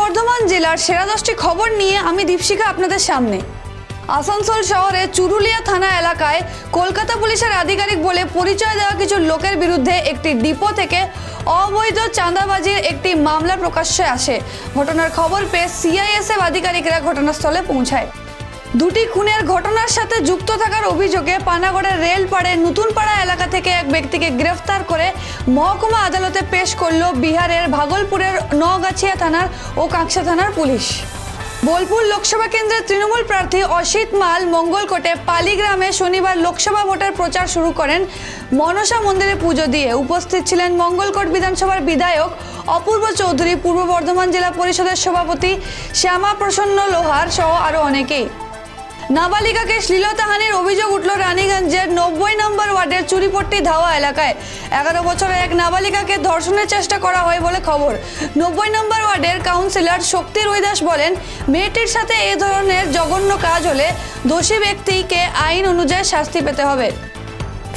বর্ধমান জেলার সেরা দশটি খবর নিয়ে আমি দীপশিখা আপনাদের সামনে। আসানসোল শহরে চুরুলিয়া থানা এলাকায় কলকাতা পুলিশের আধিকারিক বলে পরিচয় দেওয়া কিছু লোকের বিরুদ্ধে একটি ডিপো থেকে অবৈধ চাঁদাবাজির একটি মামলা প্রকাশ্যে আসে। ঘটনার খবর পেয়ে সিআইএসএফ আধিকারিকরা ঘটনাস্থলে পৌঁছায়। দুটি খুনের ঘটনার সাথে যুক্ত থাকার অভিযোগে পানাগড়ের রেলপাড়ে নতুনপাড়া এলাকা থেকে এক ব্যক্তিকে গ্রেফতার করে মহকুমা আদালতে পেশ করল বিহারের ভাগলপুরের নগাছিয়া থানার ও কাঁকসা থানার পুলিশ। বোলপুর লোকসভা কেন্দ্রের তৃণমূল প্রার্থী অসিত মাল মঙ্গলকোটে পালিগ্রামে শনিবার লোকসভা ভোটের প্রচার শুরু করেন। মনসা মন্দিরে পুজো দিয়ে উপস্থিত ছিলেন মঙ্গলকোট বিধানসভার বিধায়ক অপূর্ব চৌধুরী, পূর্ব বর্ধমান জেলা পরিষদের সভাপতি শ্যামা প্রসন্ন লোহার সহ আরও অনেকেই। নাবালিকাকে শ্লীলতাহানির অভিযোগ উঠল রানীগঞ্জের নব্বই নম্বর ওয়ার্ডের চুরিপট্টি ধাওয়া এলাকায়। এগারো বছরের এক নাবালিকাকে ধর্ষণের চেষ্টা করা হয় বলে খবর। নব্বই নম্বর ওয়ার্ডের কাউন্সিলর শক্তি রৈদাস বলেন, মেয়েটির সাথে এ ধরনের জঘন্য কাজ হলে দোষী ব্যক্তিকে আইন অনুযায়ী শাস্তি পেতে হবে।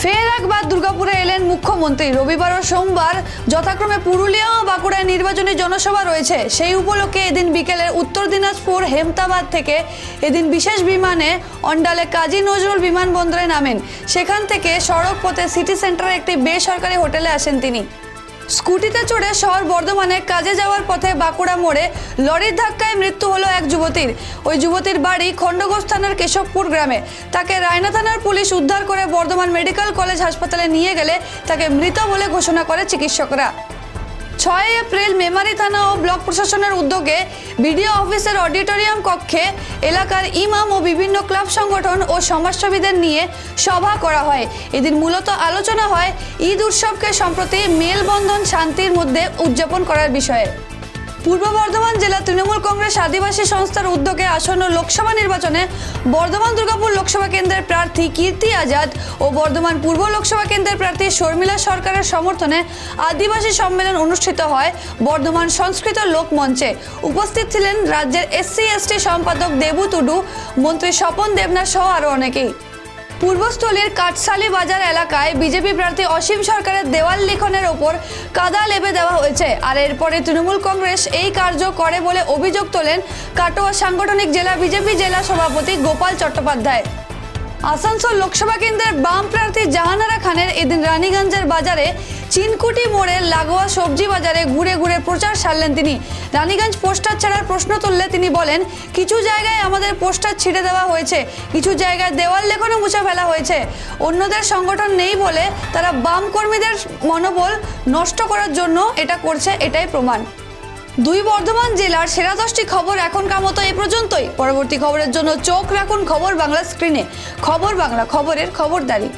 ফের একবার দুর্গাপুরে এলেন মুখ্যমন্ত্রী। রবিবার ও সোমবার যথাক্রমে পুরুলিয়া ও বাঁকুড়ায় নির্বাচনী জনসভা রয়েছে। সেই উপলক্ষে এদিন বিকেলে উত্তর দিনাজপুর, হেমতাবাদ থেকে এদিন বিশেষ বিমানে অন্ডালে কাজী নজরুল বিমানবন্দরে নামেন। সেখান থেকে সড়ক পথে সিটি সেন্টারে একটি বেসরকারি হোটেলে আসেন তিনি। স্কুটিতে চড়ে শহর বর্ধমানে কাজে যাওয়ার পথে বাঁকুড়া মোড়ে লরির ধাক্কায় মৃত্যু হলো এক যুবতীর। ওই যুবতীর বাড়ি খণ্ডঘোষ থানার কেশবপুর গ্রামে। তাকে রায়না থানার পুলিশ উদ্ধার করে বর্ধমান মেডিকেল কলেজ হাসপাতালে নিয়ে গেলে তাকে মৃত বলে ঘোষণা করে চিকিৎসকরা। ছয় এপ্রিল মেমারি থানা ও ব্লক প্রশাসনের উদ্যোগে বিডিও অফিসের অডিটোরিয়াম কক্ষে এলাকার ইমাম ও বিভিন্ন ক্লাব সংগঠন ও সমাজসেবীদের নিয়ে সভা করা হয়। এদিন মূলত আলোচনা হয় ঈদ উৎসবকে সম্প্রতি মেলবন্ধন শান্তির মধ্যে উদযাপন করার বিষয়ে। পূর্ব বর্ধমান জেলা তৃণমূল কংগ্রেস আদিবাসী সংস্থার উদ্যোগে আসন্ন লোকসভা নির্বাচনে বর্ধমান দুর্গাপুর লোকসভা কেন্দ্রের প্রার্থী কীর্তি আজাদ ও বর্ধমান পূর্ব লোকসভা কেন্দ্রের প্রার্থী শর্মিলা সরকারের সমর্থনে আদিবাসী সম্মেলন অনুষ্ঠিত হয় বর্ধমান সংস্কৃত লোকমঞ্চে উপস্থিত ছিলেন রাজ্যের এসসি, এসটি সম্পাদক দেবু টুডু মন্ত্রী স্বপন দেবনাথ সহ আরও অনেকেই। পূর্বস্থলীর কাটসালি বাজার এলাকায় বিজেপি প্রার্থী অসীম সরকারের দেওয়াল লিখনের ওপর কাদা লেপে দেওয়া হয়েছে। আর এরপরে তৃণমূল কংগ্রেস এই কার্য করে বলে অভিযোগ তোলেন কাটোয়া সাংগঠনিক জেলা বিজেপি জেলা সভাপতি গোপাল চট্টোপাধ্যায়। আসানসোল লোকসভা কেন্দ্রের বাম প্রার্থী জাহানারা খানের এদিন রানীগঞ্জের বাজারে চিনকুটি মোড়ে লাগোয়া সবজি বাজারে ঘুরে ঘুরে প্রচার সারলেন তিনি। রানীগঞ্জ পোস্টার ছাড়ার প্রশ্ন তুললে তিনি বলেন, কিছু জায়গায় আমাদের পোস্টার ছিঁড়ে দেওয়া হয়েছে, কিছু জায়গায় দেওয়াল লেখনও মুছে ফেলা হয়েছে। অন্যদের সংগঠন নেই বলে তারা বাম কর্মীদের মনোবল নষ্ট করার জন্য এটা করছে, এটাই প্রমাণ। দুই বর্ধমান জেলার সেরা দশটি খবর এখনকার মতো এই পর্যন্তই। পরবর্তী খবরের জন্য চোখ রাখুন খবর বাংলা স্ক্রিনে। খবর বাংলা, খবরের খবরদারি।